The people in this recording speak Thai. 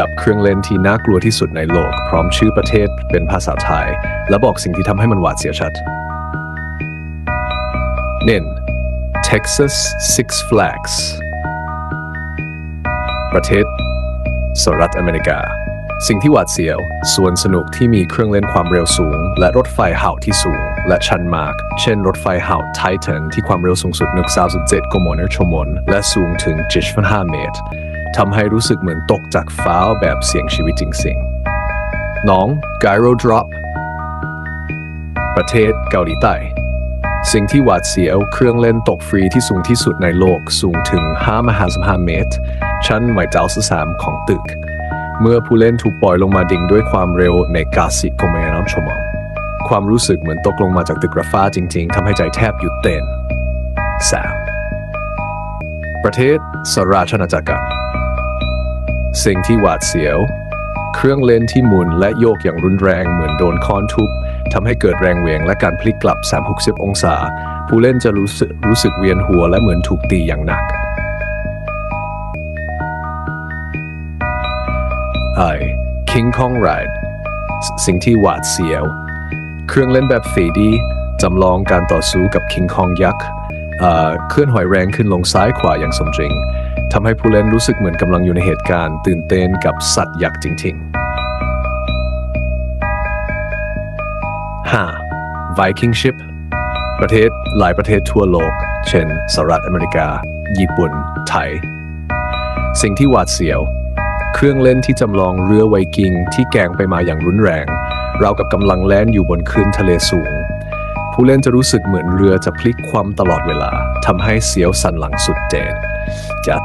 ดับเครื่องเล่นที่น่ากลัวที่สุดในโลก พร้อมชื่อประเทศเป็นภาษาไทย และบอกสิ่งที่ทำให้มันหวาดเสียวชัด เน่น Texas Six Flags ประเทศสหรัฐอเมริกา สิ่งที่หวาดเสียวสวนสนุกที่มีเครื่องเล่นความเร็วสูง และรถไฟเห่าที่สูง และชันมาก เช่นรถไฟเห่าไททันที่ความเร็วสูงสุด137กิโลเมตรชั่วโมงและสูงถึง75เมตร ทำให้รู้สึกเหมือนตกจากฟ้าแบบเสียงชีวิตจริงๆน้อง Gyro Drop ประเทศเกาหลีใต้ สิ่งที่หวาดเสียวเครื่องเล่นตกฟรีที่สูงที่สุดในโลกสูงถึง5มหาสม5เมตร ชั้นไมเจ้าสามของตึก เมื่อผู้เล่นถูกปล่อยลงมาดิ่งด้วยความเร็วในกาสิกเมน้ำชมองความรู้สึกเหมือนตกลงมาจากตึกระฟ้าจริง ๆทำให้ใจแทบหยุดเต้น 3. ประเทศสราชอาณาจักร สิ่งที่หวาดเสียว เครื่องเล่นที่หมุนและโยกอย่างรุนแรงเหมือนโดนค้อนทุบทำให้เกิดแรงเหวี่ยงและการพลิกกลับ 360 องศา ผู้เล่นจะรู้สึกรู้สึกเวียนหัวและเหมือนถูกตีอย่างหนักไอ King Kong Ride สิ่งที่หวาดเสียว เครื่องเล่นแบบ 3D จำลองการต่อสู้กับ King Kong ยักษ์เอ่อเคลื่อนไหวแรงขึ้นลงซ้ายขวาอย่างสมจริง ทำให้ผู้เล่นรู้สึกเหมือนกำลังอยู่ในเหตุการณ์ ตื่นเต้นกับสัตว์ยักษ์จริง ๆ 5. Viking Ship ประเทศหลายประเทศทั่วโลก เช่นสหรัฐอเมริกา ญี่ปุ่น ไทย สิ่งที่หวาดเสียว เครื่องเล่นที่จำลองเรือไวกิงที่แกงไปมาอย่างรุนแรง เรากับกำลังแล่นอยู่บนคลื่นทะเลสูง ผู้เล่นจะรู้สึกเหมือนเรือจะพลิกคว่ำตลอดเวลาทำให้เสียวสันหลังสุดเจนจะ